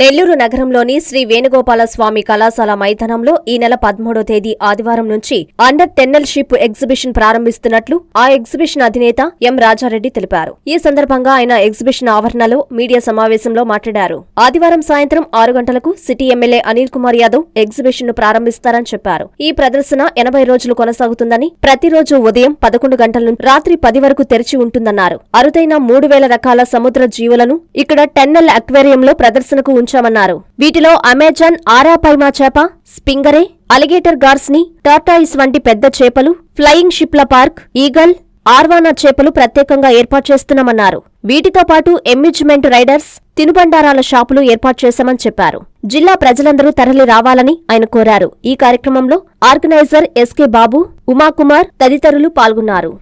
నెల్లూరు నగరంలోని శ్రీ వేణుగోపాల స్వామి కళాశాల మైదానంలో ఈ నెల పదమూడో తేదీ ఆదివారం నుంచి అండర్ టెన్నెల్ షిప్ ఎగ్జిబిషన్ ప్రారంభిస్తున్నట్లు ఆ ఎగ్జిబిషన్ అధినేత ఎం రాజారెడ్డి తెలిపారు. ఈ సందర్భంగా ఆయన ఎగ్జిబిషన్ ఆవరణలో మీడియా సమావేశంలో మాట్లాడారు. ఆదివారం సాయంత్రం ఆరు గంటలకు సిటీ ఎమ్మెల్యే అనిల్ కుమార్ యాదవ్ ఎగ్జిబిషన్ను ప్రారంభిస్తారని చెప్పారు. ఈ ప్రదర్శన ఎనభై రోజులు కొనసాగుతుందని ప్రతిరోజు ఉదయం పదకొండు గంటల నుంచి రాత్రి పది వరకు తెరిచి ఉంటుందన్నారు. అరుదైన మూడు వేల రకాల సముద్ర జీవులను ఇక్కడ టెన్నెల్ అక్వేరియంలో ప్రదర్శనకు ఉంచామన్నారు వీటిలో అమెజాన్ ఆరాపైమా చేప స్పింగరే అలిగేటర్ గార్స్ని టార్టాయిస్ వంటి పెద్ద చేపలు ఫ్లయింగ్ షిప్ల పార్క్ ఈగల్ ఆర్వానా చేపలు ప్రత్యేకంగా ఏర్పాటు చేస్తున్నామన్నారు. వీటితో పాటు ఎమ్యూజ్మెంట్ రైడర్స్ తినుబండారాల షాపులు ఏర్పాటు చేశామని చెప్పారు. జిల్లా ప్రజలందరూ తరలి రావాలని ఆయన కోరారు. ఈ కార్యక్రమంలో ఆర్గనైజర్ ఎస్కే బాబు ఉమాకుమార్ తదితరులు పాల్గొన్నారు.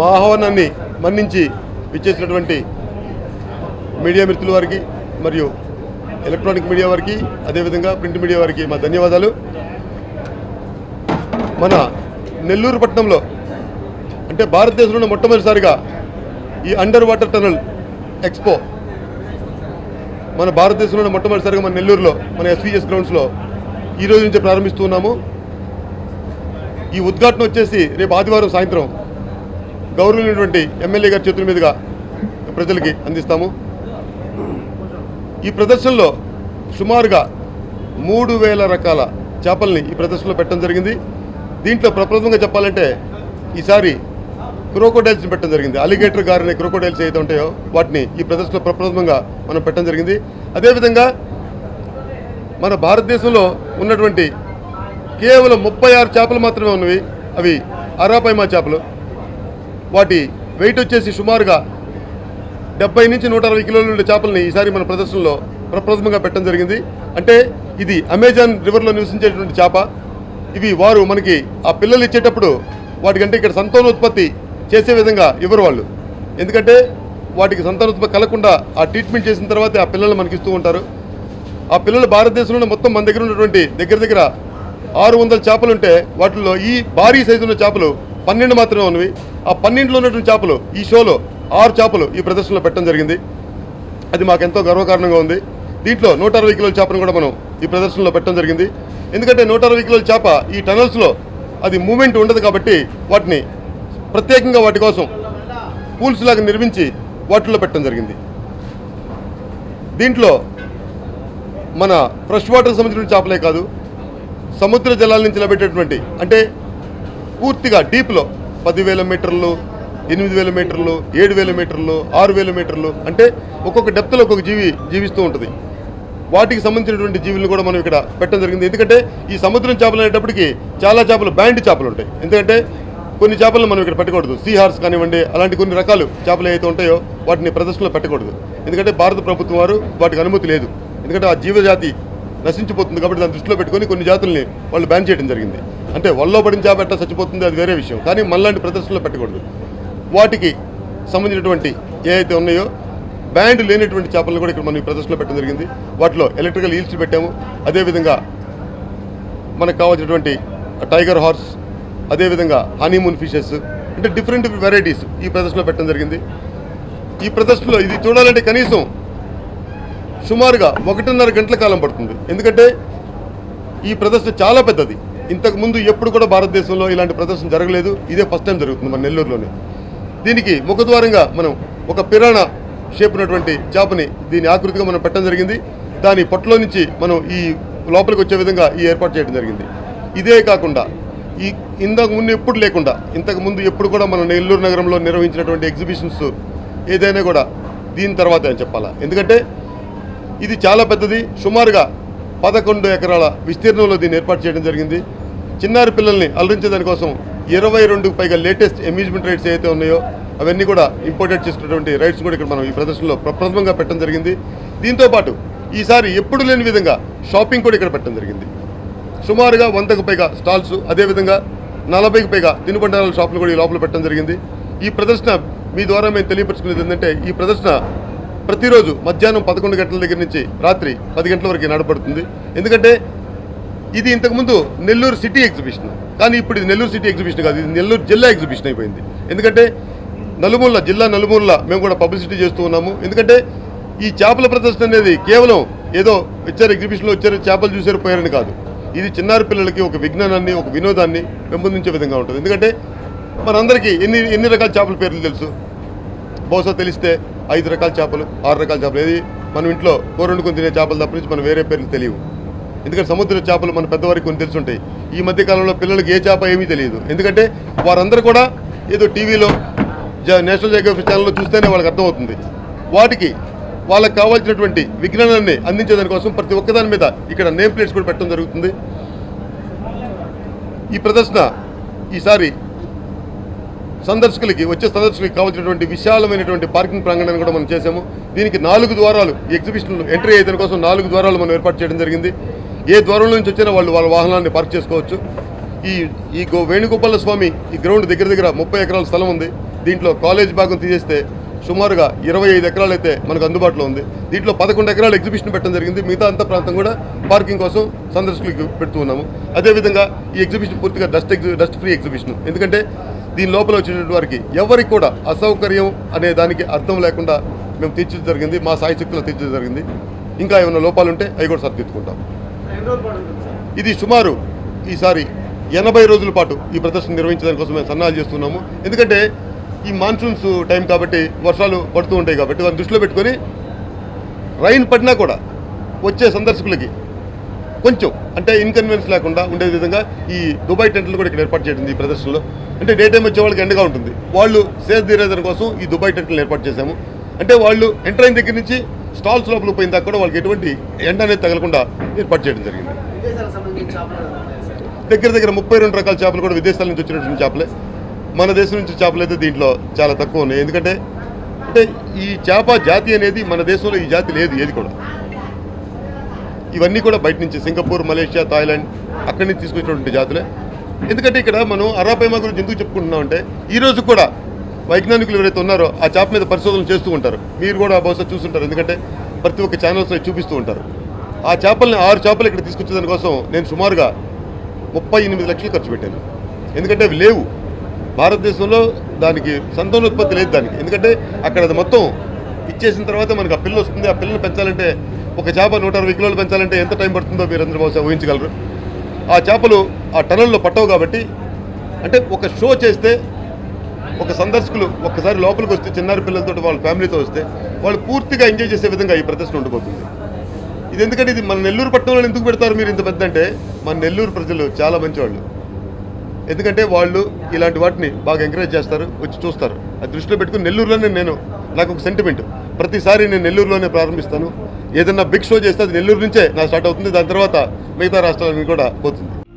మా ఆహ్వానాన్ని మన్నించి విచ్చేసినటువంటి మీడియా మిత్రుల వారికి మరియు ఎలక్ట్రానిక్ మీడియా వారికి అదేవిధంగా ప్రింట్ మీడియా వారికి మా ధన్యవాదాలు. మన నెల్లూరు పట్టణంలో అంటే భారతదేశంలో మొట్టమొదటిసారిగా ఈ అండర్ వాటర్ టనల్ ఎక్స్పో మన భారతదేశంలో మొట్టమొదటిసారిగా మన నెల్లూరులో మన ఎస్వీఎస్ గ్రౌండ్స్లో ఈరోజు నుంచే ప్రారంభిస్తున్నాము ప్రారంభిస్తూ ఉన్నాము. ఈ ఉద్ఘాటన వచ్చేసి రేపు ఆదివారం సాయంత్రం గౌరవమైనటువంటి ఎమ్మెల్యే గారి చేతుల మీదుగా ప్రజలకి అందిస్తాము. ఈ ప్రదర్శనలో సుమారుగా మూడు వేల రకాల చేపల్ని ఈ ప్రదర్శనలో పెట్టడం జరిగింది. దీంట్లో ప్రప్రథమంగా చెప్పాలంటే ఈసారి క్రోకోడైల్స్ని పెట్టడం జరిగింది. అలిగేటర్ గారిని క్రోకోడైల్స్ ఏదైతే ఉంటాయో వాటిని ఈ ప్రదర్శనలో ప్రప్రథమంగా మనం పెట్టడం జరిగింది. అదేవిధంగా మన భారతదేశంలో ఉన్నటువంటి కేవలం ముప్పై ఆరు చేపలు మాత్రమే ఉన్నవి. అవి అరాపైమా చేపలు. వాటి వెయిట్ వచ్చేసి సుమారుగా డెబ్బై నుంచి నూట అరవై కిలోల ఉండే చేపల్ని ఈసారి మన ప్రదర్శనలో ప్రప్రథమంగా పెట్టడం జరిగింది. అంటే ఇది అమెజాన్ రివర్లో నివసించేటువంటి చేప. ఇవి వారు మనకి ఆ పిల్లలు ఇచ్చేటప్పుడు వాటికంటే ఇక్కడ సంతానోత్పత్తి చేసే విధంగా ఇవ్వరు వాళ్ళు. ఎందుకంటే వాటికి సంతానోత్పత్తి కలగకుండా ఆ ట్రీట్మెంట్ చేసిన తర్వాత ఆ పిల్లలు మనకి ఇస్తూ ఉంటారు. ఆ పిల్లలు భారతదేశంలో మొత్తం మన దగ్గర ఉన్నటువంటి దగ్గర దగ్గర ఆరు వందల చేపలు ఉంటే వాటిల్లో ఈ భారీ సైజు ఉన్న చేపలు పన్నెండు మాత్రమే ఉన్నవి. ఆ పన్నెండులో ఉన్నటువంటి చేపలు ఈ షోలో ఆరు చేపలు ఈ ప్రదర్శనలో పెట్టడం జరిగింది. అది మాకు ఎంతో గర్వకారణంగా ఉంది. దీంట్లో నూట అరవై కిలోల చేపను కూడా మనం ఈ ప్రదర్శనలో పెట్టడం జరిగింది. ఎందుకంటే నూట అరవై కిలోల చేప ఈ టనల్స్లో అది మూమెంట్ ఉండదు కాబట్టి వాటిని ప్రత్యేకంగా వాటి కోసం పూల్స్ లాగా నిర్మించి వాటిల్లో పెట్టడం జరిగింది. దీంట్లో మన ఫ్రెష్ వాటర్ సంబంధించిన చేపలే కాదు సముద్ర జలాల నుంచి లభించేటువంటి అంటే పూర్తిగా డీప్లో పదివేల మీటర్లు ఎనిమిది వేల మీటర్లు ఏడు వేల మీటర్లు ఆరు వేల మీటర్లు అంటే ఒక్కొక్క డెప్త్లో ఒక్కొక్క జీవి జీవిస్తూ ఉంటుంది. వాటికి సంబంధించినటువంటి జీవులను కూడా మనం ఇక్కడ పెట్టడం జరిగింది. ఎందుకంటే ఈ సముద్రం చేపలు అనేటప్పటికి చాలా చేపలు బ్యాండ్ చేపలు ఉంటాయి. ఎందుకంటే కొన్ని చేపలను మనం ఇక్కడ పెట్టకూడదు. సీ హార్స్ కానివ్వండి అలాంటి కొన్ని రకాలు చేపలు ఏవైతే ఉంటాయో వాటిని ప్రదర్శనలో పెట్టకూడదు. ఎందుకంటే భారత ప్రభుత్వం వారు వాటికి అనుమతి లేదు. ఎందుకంటే ఆ జీవజాతి నశించిపోతుంది కాబట్టి దాన్ని దృష్టిలో పెట్టుకొని కొన్ని జాతుల్ని వాళ్ళు బ్యాన్ చేయడం జరిగింది. అంటే వల్లో పడిన చేప ఎట్లా చచ్చిపోతుంది అది వేరే విషయం. కానీ మనలాంటి ప్రదర్శనలో పెట్టకూడదు. వాటికి సంబంధించినటువంటి ఏవైతే ఉన్నాయో బ్యాండ్ లేనటువంటి చేపలను కూడా ఇక్కడ మనం ఈ ప్రదర్శనలో పెట్టడం జరిగింది. వాటిలో ఎలక్ట్రికల్ ఈల్స్ పెట్టాము. అదేవిధంగా మనకు కావాల్సినటువంటి టైగర్ హార్స్ అదేవిధంగా హనీమూన్ ఫిషెస్ అంటే డిఫరెంట్ వెరైటీస్ ఈ ప్రదర్శనలో పెట్టడం జరిగింది. ఈ ప్రదర్శనలో ఇది చూడాలంటే కనీసం సుమారుగా ఒకటిన్నర గంటల కాలం పడుతుంది. ఎందుకంటే ఈ ప్రదర్శన చాలా పెద్దది. ఇంతకుముందు ఎప్పుడు కూడా భారతదేశంలో ఇలాంటి ప్రదర్శన జరగలేదు. ఇదే ఫస్ట్ టైం జరుగుతుంది మన నెల్లూరులోనే. దీనికి ముఖద్వారంగా మనం ఒక పిరాణ షేప్ ఉన్నటువంటి చేపని దీని ఆకృతిగా మనం పెట్టడం జరిగింది. దాని పొట్టలో నుంచి మనం ఈ లోపలికి వచ్చే విధంగా ఈ ఏర్పాటు చేయడం జరిగింది. ఇదే కాకుండా ఈ ఇంతకు ముందు ఎప్పుడు లేకుండా ఇంతకు ముందు ఎప్పుడు కూడా మన నెల్లూరు నగరంలో నిర్వహించినటువంటి ఎగ్జిబిషన్స్ ఏదైనా కూడా దీని తర్వాత అని చెప్పాలా. ఎందుకంటే ఇది చాలా పెద్దది. సుమారుగా పదకొండు ఎకరాల విస్తీర్ణంలో దీన్ని ఏర్పాటు చేయడం జరిగింది. చిన్నారి పిల్లల్ని అలరించే దానికోసం ఇరవై రెండు పైగా లేటెస్ట్ అమ్యూజ్మెంట్ రైట్స్ ఏవైతే ఉన్నాయో అవన్నీ కూడా ఇంపోర్టెడ్ చేసుకున్నటువంటి రైడ్స్ కూడా ఇక్కడ మనం ఈ ప్రదర్శనలో ప్రప్రథమంగా పెట్టడం జరిగింది. దీంతో పాటు ఈసారి ఎప్పుడు లేని విధంగా షాపింగ్ కూడా ఇక్కడ పెట్టడం జరిగింది. సుమారుగా వందకు పైగా స్టాల్స్ అదేవిధంగా నలభైకి పైగా తినుబండారాల షాపులు కూడా ఈ లోపల పెట్టడం జరిగింది. ఈ ప్రదర్శన మీ ద్వారా మేము తెలియపరుచుకునేది ఏంటంటే ఈ ప్రదర్శన ప్రతిరోజు మధ్యాహ్నం పదకొండు గంటల దగ్గర నుంచి రాత్రి పది గంటల వరకు నడపడుతుంది ఎందుకంటే ఇది ఇంతకుముందు నెల్లూరు సిటీ ఎగ్జిబిషన్. కానీ ఇప్పుడు ఇది నెల్లూరు సిటీ ఎగ్జిబిషన్ కాదు ఇది నెల్లూరు జిల్లా ఎగ్జిబిషన్ అయిపోయింది. ఎందుకంటే నలుమూల జిల్లా నలుమూల మేము కూడా పబ్లిసిటీ చేస్తూ ఉన్నాము. ఎందుకంటే ఈ చేపల ప్రదర్శన అనేది కేవలం ఏదో వచ్చారు ఎగ్జిబిషన్లో వచ్చారు చేపలు చూసారు పోయారని కాదు. ఇది చిన్నారి పిల్లలకి ఒక విజ్ఞానాన్ని ఒక వినోదాన్ని పెంపొందించే విధంగా ఉంటుంది. ఎందుకంటే మనందరికీ ఎన్ని ఎన్ని రకాల చేపల పేర్లు తెలుసు? బహుశా తెలిస్తే ఐదు రకాల చేపలు ఆరు రకాల చేపలు. ఏది? మనం ఇంట్లో కూర వండుకొని తినే చేపలు తప్ప నుంచి మనం వేరే పేర్లు తెలియవు. ఎందుకంటే సముద్ర చేపలు మన పెద్దవారికి కొన్ని తెలుసుంటాయి. ఈ మధ్య కాలంలో పిల్లలకి ఏ చేప ఏమీ తెలియదు. ఎందుకంటే వారందరూ కూడా ఏదో టీవీలో జ- నేషనల్ జియోగ్రఫీ ఛానల్లో చూస్తేనే వాళ్ళకి అర్థమవుతుంది. వాటికి వాళ్ళకి కావాల్సినటువంటి విజ్ఞానాన్ని అందించేదానికోసం ప్రతి ఒక్కదాని మీద ఇక్కడ నేమ్ ప్లేట్స్ కూడా పెట్టడం జరుగుతుంది. ఈ ప్రదర్శన ఈసారి సందర్శకులకి వచ్చే సందర్శకులకి కావాల్సినటువంటి విశాలమైనటువంటి పార్కింగ్ ప్రాంగణాన్ని కూడా మనం చేసాము దీనికి నాలుగు ద్వారాలు ఎగ్జిబిషన్ ఎంట్రీ అయ్యేదాని కోసం నాలుగు ద్వారాలు మనం ఏర్పాటు చేయడం జరిగింది. ఏ ద్వారం నుంచి వచ్చినా వాళ్ళు వాళ్ళ వాహనాన్ని పార్క్ చేసుకోవచ్చు. ఈ ఈ గో వేణుగోపాల స్వామి ఈ గ్రౌండ్ దగ్గర దగ్గర ముప్పై ఎకరాల స్థలం ఉంది. దీంట్లో కాలేజ్ భాగం తీసేస్తే సుమారుగా ఇరవై ఐదు ఎకరాలు అయితే మనకు అందుబాటులో ఉంది. దీంట్లో పదకొండు ఎకరాలు ఎగ్జిబిషన్ పెట్టడం జరిగింది. మిగతా అంత ప్రాంతం కూడా పార్కింగ్ కోసం సందర్శకులకు పెడుతూ ఉన్నాము. అదేవిధంగా ఈ ఎగ్జిబిషన్ పూర్తిగా డస్ట్ ఎగ్జి డస్ట్ ఫ్రీ ఎగ్జిబిషన్ ఎందుకంటే దీని లోపల వచ్చినటువంటి వారికి ఎవరికి కూడా అసౌకర్యం అనే దానికి అర్థం లేకుండా మేము తీర్చడం జరిగింది. మా సాయశక్తులు తీర్చడం జరిగింది. ఇంకా ఏమైనా లోపాలు ఉంటే అవి కూడా సరిదిద్దుకుంటాం. ఇది సుమారు ఈసారి ఎనభై రోజుల పాటు ఈ ప్రదర్శన నిర్వహించడానికి కోసం మేము సన్నాహాలు చేస్తున్నాము. ఎందుకంటే ఈ మాన్సూన్స్ టైం కాబట్టి వర్షాలు పడుతూ ఉంటాయి కాబట్టి వారిని దృష్టిలో పెట్టుకొని రైన్ పడినా కూడా వచ్చే సందర్శకులకి కొంచెం అంటే ఇన్కన్వీనియన్స్ లేకుండా ఉండే విధంగా ఈ దుబాయ్ టెంట్లు కూడా ఇక్కడ ఏర్పాటు చేయడం ఈ ప్రదర్శనలో. అంటే డే టైం వచ్చే వాళ్ళకి ఎండగా ఉంటుంది. వాళ్ళు సేఫ్ తీరేదాని కోసం ఈ దుబాయ్ టెంట్లు ఏర్పాటు చేశాము. అంటే వాళ్ళు ఎంటర్ అయిన దగ్గర నుంచి స్టాల్స్ లోపల పోయిన దాకా కూడా వాళ్ళకి ఎటువంటి ఎండ అనేది తగలకుండా ఏర్పాటు చేయడం జరిగింది. దగ్గర దగ్గర ముప్పై రెండు రకాల చేపలు కూడా విదేశాల నుంచి వచ్చినటువంటి చేపలే. మన దేశం నుంచి చేపలు అయితే దీంట్లో చాలా తక్కువ ఉన్నాయి. ఎందుకంటే అంటే ఈ చేప జాతి అనేది మన దేశంలో ఈ జాతి లేదు ఏది కూడా. ఇవన్నీ కూడా బయట నుంచి సింగపూర్ మలేషియా థాయిలాండ్ అక్కడి నుంచి తీసుకొచ్చినటువంటి జాతులే. ఎందుకంటే ఇక్కడ మనం అరాపైమా గురించి ఎందుకు చెప్పుకుంటున్నాం అంటే ఈ రోజు కూడా వైజ్ఞానికులు ఎవరైతే ఉన్నారో ఆ చేప మీద పరిశోధనలు చేస్తూ ఉంటారు. మీరు కూడా బహుశా చూస్తుంటారు. ఎందుకంటే ప్రతి ఒక్క ఛానల్స్లో చూపిస్తూ ఉంటారు. ఆ చేపల్ని ఆరు చేపలు ఇక్కడ తీసుకొచ్చేదాని కోసం నేను సుమారుగా ముప్పై ఎనిమిది లక్షలు ఖర్చు పెట్టాను. ఎందుకంటే అవి లేవు. భారతదేశంలో దానికి సంతానోత్పత్తి లేదు దానికి. ఎందుకంటే అక్కడ అది మొత్తం ఇచ్చేసిన తర్వాత మనకు ఆ పిల్ల వస్తుంది. ఆ పిల్లని పెంచాలంటే ఒక చేప నూట అరవై కిలోలు పెంచాలంటే ఎంత టైం పడుతుందో మీరు అందరూ బహుశా ఊహించగలరు. ఆ చేపలు ఆ టనల్లో పట్టవు కాబట్టి అంటే ఒక షో చేస్తే ఒక సందర్శకులు ఒక్కసారి లోపలికి వస్తే చిన్నారి పిల్లలతో వాళ్ళ ఫ్యామిలీతో వస్తే వాళ్ళు పూర్తిగా ఎంజాయ్ చేసే విధంగా ఈ ప్రదర్శన ఉండబోతుంది ఇది ఎందుకంటే ఇది మన నెల్లూరు పట్టణంలో ఎందుకు పెడతారు మీరు ఇంత పెద్ద అంటే మన నెల్లూరు ప్రజలు చాలా మంచివాళ్ళు. ఎందుకంటే వాళ్ళు ఇలాంటి వాటిని బాగా ఎంకరేజ్ చేస్తారు వచ్చి చూస్తారు. అది దృష్టిలో పెట్టుకుని నెల్లూరులోనే నేను నాకు ఒక సెంటిమెంట్ ప్రతిసారి నేను నెల్లూరులోనే ప్రారంభిస్తాను. ఏదన్నా బిగ్ షో చేస్తే అది నెల్లూరు నుంచే నా స్టార్ట్ అవుతుంది. దాని తర్వాత మిగతా రాష్ట్రాలన్నీ కూడా పోతుంది.